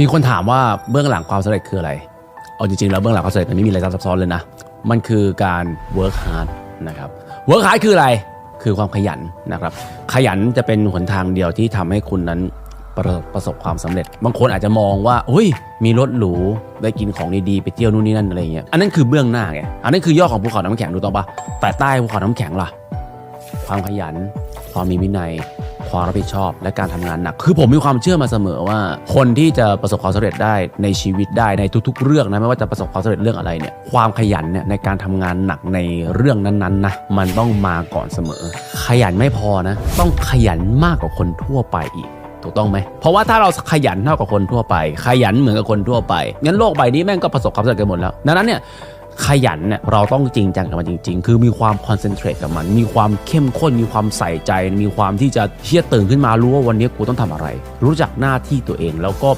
มีคนถามว่าเบื้องหลังความสำเร็จคืออะไร เอาจริงๆ แล้วเบื้องหลังความสำเร็จมันไม่มีอะไรซับซ้อนเลยนะ มันคือการ work hard นะครับ work hard คืออะไร คือความขยันนะครับ ขยันจะเป็นหนทางเดียวที่ทำให้คุณนั้นประประสบความสำเร็จ บางคนอาจจะมองว่าอุ้ย มีรถหรู ได้กินของดีๆ ไปเที่ยวนู่นนี่นั่นอะไรเงี้ย อันนั้นคือเบื้องหน้าไง อันนั้นคือยอดของภูเขาน้ำแข็งดูต้องปะแต่ใต้ภูเขาน้ำแข็งล่ะ ความขยัน ความมีวินัย ความรับผิดชอบและการทำงานหนัก คือผมมีความเชื่อมาเสมอว่า คนที่จะประสบความสำเร็จได้ในชีวิตได้ในทุก ๆ เรื่องนะไม่ว่าจะประสบความสำเร็จเรื่องอะไรเนี่ยความขยันเนี่ยในการทำงานหนักในเรื่องนั้นๆนะมันต้องมาก่อนเสมอ ขยันไม่พอนะต้องขยันมากกว่าคนทั่วไปอีกถูกต้องไหม เพราะว่าถ้าเราขยันเท่ากับคนทั่วไป ขยันเหมือนกับคนทั่วไป งั้นโลกใบนี้แม่งก็ประสบความสำเร็จกันหมดแล้ว ดังนั้นเนี่ย ขยันเนี่ยเราต้องจริงจังกับมันจริง ๆ คือมีความคอนเซนเทรตกับมัน มีความเข้มข้น มีความใส่ใจ มีความที่จะเชี่ยตื่นขึ้นมารู้ว่าวันนี้กูต้องทำอะไร รู้จักหน้าที่ตัวเองแล้วก็